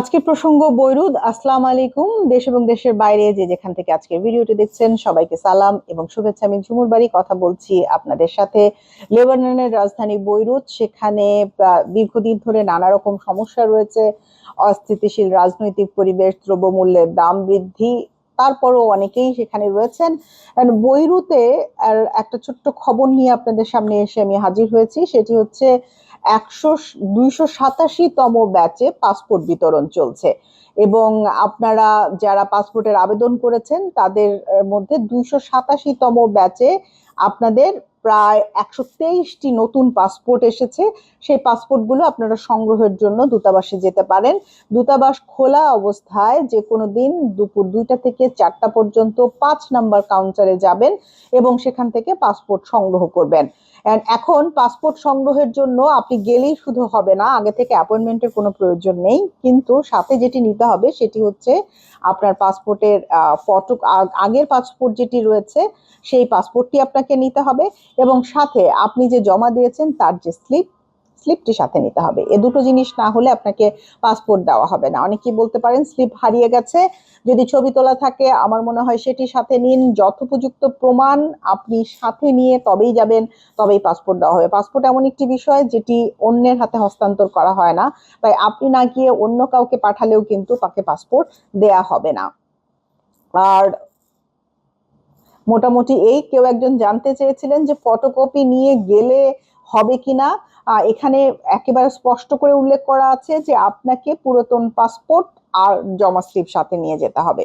আজকের প্রসঙ্গ, বৈরুদ, আসসালাম আলাইকুম। দেশ এবং দেশের বাইরে যে যেখান থেকে আজকের ভিডিওটি দেখছেন, সবাইকে সালাম এবং শুভেচ্ছা। আমি ঝুমুর বাড়ি, কথা বলছি আপনাদের সাথে। লেবাননের রাজধানী বৈরুত, সেখানে দীর্ঘদিন ধরে নানা রকম সমস্যা রয়েছে। অস্থিতিশীল রাজনৈতিক পরিবেশ, দ্রব্যমূল্যের দাম বৃদ্ধি, তারপরও অনেকেই সেখানে রয়েছেন। বৈরুতে একটা ছোট্ট খবর নিয়ে আপনাদের সামনে এসে আমি হাজির হয়েছি, সেটি হচ্ছে একশো দুইশো সাতাশিতম ব্যাচে পাসপোর্ট বিতরণ চলছে। এবং আপনারা যারা পাসপোর্টের আবেদন করেছেন, তাদের মধ্যে দুইশো সাতাশিতম ব্যাচে আপনাদের প্রায় একশো তেইশটি নতুন পাসপোর্ট এসেছে। সেই পাসপোর্টগুলো আপনারা সংগ্রহের জন্য দূতাবাসে যেতে পারেন। দূতাবাস খোলা অবস্থায় যে কোনো দিন দুপুর দুইটা থেকে চারটা পর্যন্ত পাঁচ নাম্বার কাউন্টারে যাবেন এবং সেখান থেকে পাসপোর্ট সংগ্রহ করবেন। And এখন পাসপোর্ট সংগ্রহের জন্য আপনি গেলেই শুধু হবে না, আগে থেকে অ্যাপয়েন্টমেন্টের কোনো প্রয়োজন নেই। কিন্তু সাথে যেটি নিতে হবে সেটি হচ্ছে আপনার পাসপোর্টের ফটো আগের পাসপোর্ট যেটি রয়েছে সেই পাসপোর্টটি আপনাকে নিতে হবে। এবং সাথে আপনি যে জমা দিয়েছেন, তার যে স্লিপ, স্লিপটি সাথে নিতে হবে। এ দুটো জিনিস না হলে আপনাকে পাসপোর্ট দেওয়া হবে না। অনেকেই বলতে পারেন, স্লিপ হারিয়ে গেছে। যদি ছবি তোলা থাকে, আমার মনে হয় সেটি সাথে নিন। যথোপযুক্ত প্রমাণ আপনি সাথে নিয়ে তবেই যাবেন, তবেই পাসপোর্ট দেওয়া হবে। পাসপোর্ট এমন একটি বিষয় যেটি অন্যের হাতে হস্তান্তর করা হয় না। তাই আপনি না গিয়ে অন্য কাউকে পাঠালেও কিন্তু তাকে পাসপোর্ট দেয়া হবে না। আর মোটামুটি এই কেউ একজন জানতে চেয়েছিলেন যে ফটোকপি নিয়ে গেলে হবে কিনা। এখানে একেবারে স্পষ্ট করে উল্লেখ করা আছে যে আপনাকে পুরাতন পাসপোর্ট আর জমা স্লিপ সাথে নিয়ে যেতে হবে।